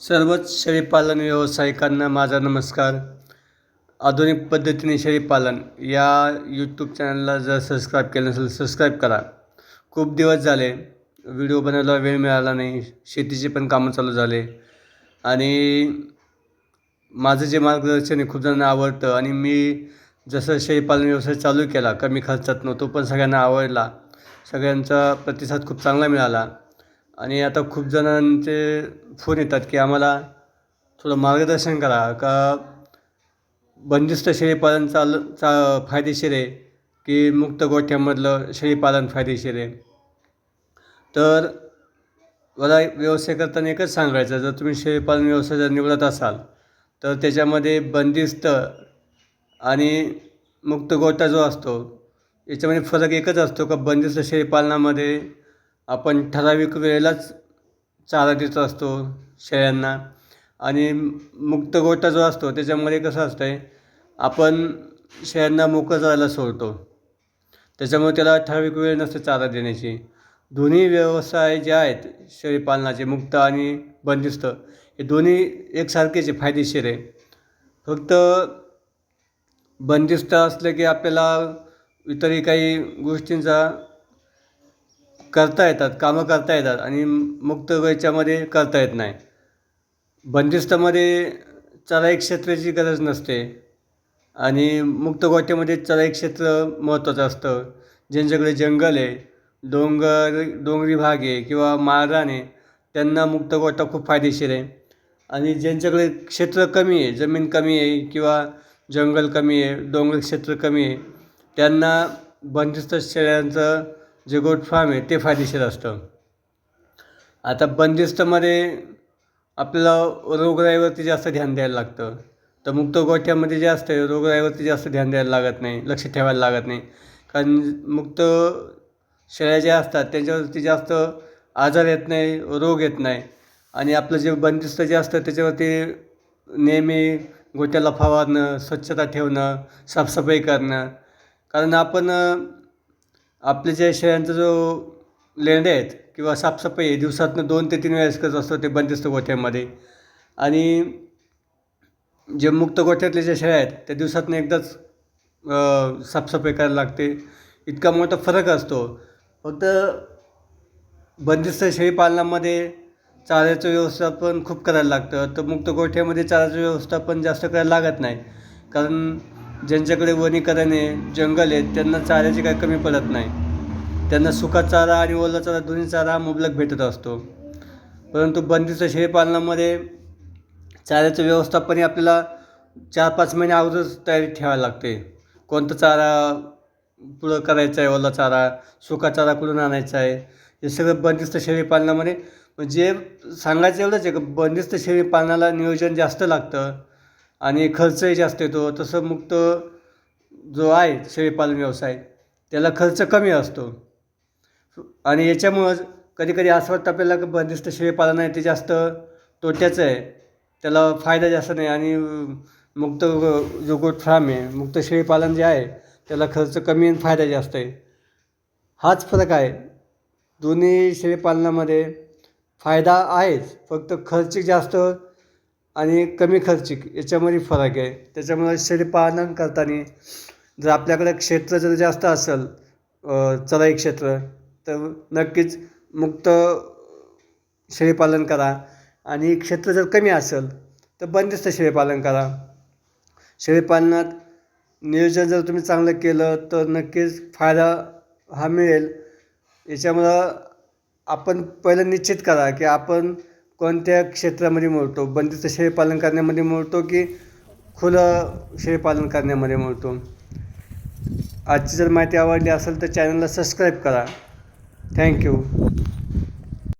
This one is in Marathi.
सर्वच शेळीपालन व्यावसायिकांना माझा नमस्कार. आधुनिक पद्धतीने शेळीपालन या यूट्यूब चॅनलला जर सबस्क्राईब केलं नसेल सबस्क्राईब करा. खूप दिवस झाले व्हिडिओ बनवायला वेळ मिळाला नाही शेतीचे पण कामं चालू झाले. आणि माझं जे मार्गदर्शन आहे खूप जणांना आवडतं. आणि मी जसं शेळीपालन व्यवसाय चालू केला कमी खर्चात तो पण सगळ्यांना आवडला. सगळ्यांचा प्रतिसाद खूप चांगला मिळाला. आणि आता खूप जणांचे फोन येतात की आम्हाला थोडं मार्गदर्शन करा का बंदिस्त शेळीपालन चाल चा फायदेशीर आहे की मुक्त गोठ्यामधलं शेळीपालन फायदेशीर आहे? तर मला व्यवसाय करताना एकच सांगायचं जर तुम्ही शेळीपालन व्यवसाय जर निवडत असाल तर त्याच्यामध्ये बंदिस्त आणि मुक्त गोठा जो असतो याच्यामध्ये फरक एकच असतो का बंदिस्त शेळीपालनामध्ये आपण ठराविक वेळेलाच चारा देत असतो शेळ्यांना. आणि मुक्त गोठा जो असतो त्याच्यामध्ये कसं असतं आहे आपण शेळ्यांना मोकळं चरायला सोडतो. त्याच्यामुळे त्याला ठराविक वेळ नसते चारा देण्याची. दोन्ही व्यवसाय जे आहेत शेळीपालनाचे मुक्त आणि बंदिस्त हे दोन्ही एकसारखेचे फायदेशीर आहे. फक्त बंदिस्त असलं की आपल्याला इतरही काही गोष्टींचा करता येतात कामं करता येतात आणि मुक्त याच्यामध्ये करता येत नाही. बंदिस्तमध्ये चराई क्षेत्राची गरज नसते आणि मुक्त गोठ्यामध्ये चराई क्षेत्र महत्त्वाचं असतं. ज्यांच्याकडे जंगल आहे डोंगर डोंगरी भाग आहे किंवा माळरान आहे त्यांना मुक्त गोठा खूप फायदेशीर आहे. आणि ज्यांच्याकडे क्षेत्र कमी आहे जमीन कमी आहे किंवा जंगल कमी आहे डोंगर क्षेत्र कमी आहे त्यांना बंदिस्त शेळ्यांचं जे गोट फार्म आहे ते फायदेशीर असतं. आता बंदिस्तमध्ये आपल्याला रोगराईवरती जास्त ध्यान द्यायला लागतं. तर मुक्त गोठ्यामध्ये जे असतं रोगराईवरती जास्त ध्यान द्यायला लागत नाही लक्ष ठेवायला लागत नाही. कारण मुक्त शेळ्या ज्या असतात त्यांच्यावरती जास्त आजार येत नाही रोग येत नाही. आणि आपलं जे बंदिस्त जे असतं त्याच्यावरती नेहमी गोट्याला फवारणं स्वच्छता ठेवणं साफसफाई करणं. कारण आपण आपले जे शेळ्यांचा जो लेंडे आहेत किंवा साफसफाई आहे दिवसातनं दोन ते तीन वेळेस करत असतो ते बंदिस्त गोठ्यामध्ये. आणि जे मुक्त गोठ्यातले जे शेळ्या आहेत त्या दिवसातनं एकदाच साफसफाई करायला लागते. इतका मोठा फरक असतो. फक्त बंदिस्त शेळीपालनामध्ये चाऱ्याचं व्यवस्थापन खूप करायला लागतं. तर मुक्त गोठ्यामध्ये चाऱ्याचं व्यवस्थापन जास्त करायला लागत नाही. कारण ज्यांच्याकडे वनीकरण आहे जंगल आहे त्यांना चाऱ्याची काही कमी पडत नाही. त्यांना सुका चारा आणि ओला चारा दोन्ही चारा मुबलक भेटत असतो. परंतु बंदिस्त शेळीपालनामध्ये चाऱ्याचं व्यवस्थापन हे आपल्याला चार पाच महिने अगोदरच तयारी ठेवायला लागते. कोणतं चारा पुढं करायचा आहे ओला चारा सुका चारा कुठून आणायचा आहे हे सगळं बंदिस्त शेळीपालनामध्ये जे सांगायचं एवढंच आहे का बंदिस्त शेळीपालनाला नियोजन जास्त लागतं. आणि खर्चही जास्त येतो. तसं मुक्त जो आहे शेळीपालन व्यवसाय त्याला खर्च कमी असतो. आणि याच्यामुळंच कधी कधी असं वाटतं आपल्याला बंदिस्त शेळीपालन आहे ते जास्त तोट्याचं आहे. त्याला फायदा जास्त नाही आणि मुक्त जो गोट फार्म आहे मुक्त शेळीपालन जे आहे त्याला खर्च कमी आणि फायदा जास्त आहे. हाच फरक आहे. दोन्ही शेळीपालनामध्ये फायदा आहेच फक्त खर्च जास्त आणि कमी खर्चिक याच्यामध्ये फरक आहे. त्याच्यामुळे शेळीपालन करताना जर आपल्याकडे क्षेत्र जर जास्त असेल चराई क्षेत्र तर नक्कीच मुक्त शेळीपालन करा. आणि क्षेत्र जर कमी असेल तर बंदिस्त शेळीपालन करा. शेळीपालनात नियोजन जर तुम्ही चांगलं केलं तर नक्कीच फायदा हा मिळेल. याच्यामुळं आपण पहिलं निश्चित करा की आपण कोणत्या क्षेत्रामध्ये मोडतो? बंदिस्त शेळीपालन करण्यामध्ये मोडतो की खुलं शेळीपालन करण्यामध्ये मोडतो? आजची जर माहिती आवडली असेल तर चॅनलला सबस्क्राईब करा. थँक्यू